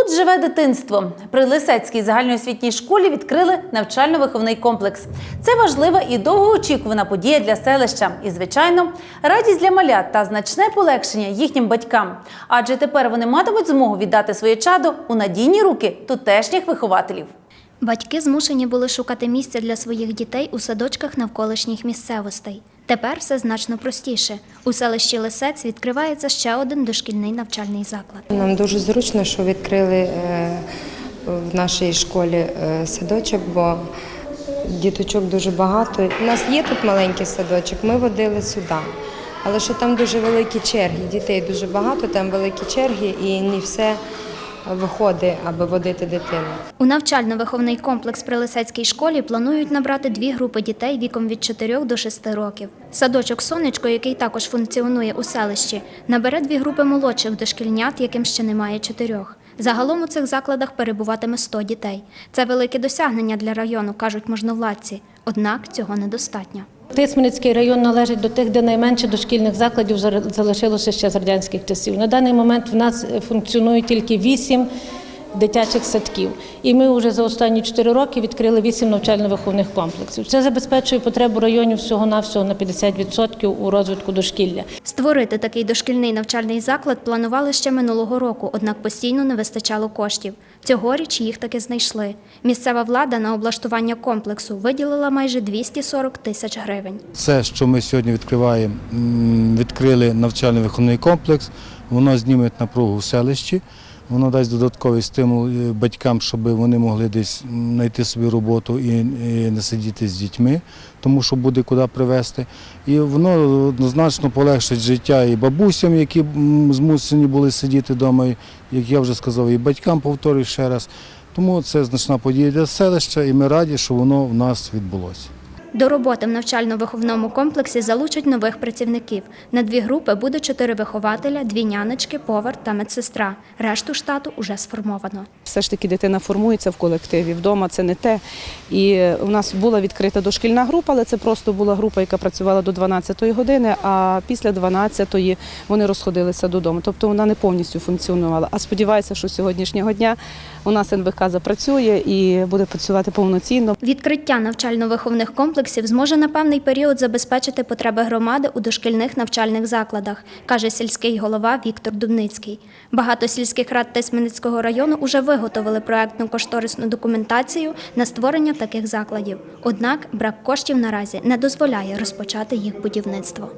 Тут живе дитинство. При Лисецькій загальноосвітній школі відкрили навчально-виховний комплекс. Це важлива і довгоочікувана подія для селища. І, звичайно, радість для малят та значне полегшення їхнім батькам. Адже тепер вони матимуть змогу віддати своє чадо у надійні руки тутешніх вихователів. Батьки змушені були шукати місце для своїх дітей у садочках навколишніх місцевостей. Тепер все значно простіше. У селищі Лисець відкривається ще один дошкільний навчальний заклад. Нам дуже зручно, що відкрили е, в нашій школі е, садочок, бо діточок дуже багато. У нас є тут маленький садочок, ми водили сюди. Але що там дуже великі черги, дітей дуже багато, там великі черги і не все виходить, аби водити дитину. У навчально-виховний комплекс при Лисецькій школі планують набрати дві групи дітей віком від 4 до 6 років. Садочок Сонечко, який також функціонує у селищі, набере дві групи молодших дошкільнят, яким ще немає чотирьох. Загалом у цих закладах перебуватиме 100 дітей. Це велике досягнення для району, кажуть можновладці. Однак цього недостатньо. Тисменницький район належить до тих, де найменше дошкільних закладів залишилося ще з радянських часів. На даний момент в нас е, функціонує тільки вісім дитячих садків. І ми вже за останні чотири роки відкрили вісім навчально-виховних комплексів. Це забезпечує потребу районів всього-навсього на 50% у розвитку дошкілля. Створити такий дошкільний навчальний заклад планували ще минулого року, однак постійно не вистачало коштів. Цьогоріч їх таки знайшли. Місцева влада на облаштування комплексу виділила майже 240 тисяч гривень. Це, що ми сьогодні відкриваємо, відкрили навчально-виховний комплекс, воно зніме напругу в селищі, воно дасть додатковий стимул е, батькам, щоб вони могли десь знайти собі роботу і, не сидіти з дітьми, тому що буде куди привезти. І воно однозначно полегшить життя і бабусям, які м, змушені були сидіти вдома, як я вже сказав, і батькам повторюю ще раз. Тому це значна подія для селища, і ми раді, що воно в нас відбулося. До роботи в навчально-виховному комплексі залучать нових працівників. На дві групи буде чотири вихователя, дві нянечки, повар та медсестра. Решту штату уже сформовано. Все ж таки дитина формується в колективі. Вдома це не те. І у нас була відкрита дошкільна група, але це просто була група, яка працювала до 12-ї години, а після 12-ї вони розходилися додому. Тобто вона не повністю функціонувала. А сподіваюся, що з сьогоднішнього дня у нас НВК запрацює і буде працювати повноцінно. Відкриття навчально-виховних комплексів зможе на певний період забезпечити потреби громади у дошкільних навчальних закладах, каже сільський голова Віктор Дубницький. Багато сільських рад Тисменницького району уже виготовили проектну кошторисну документацію на створення таких закладів. Однак брак коштів наразі не дозволяє розпочати їх будівництво.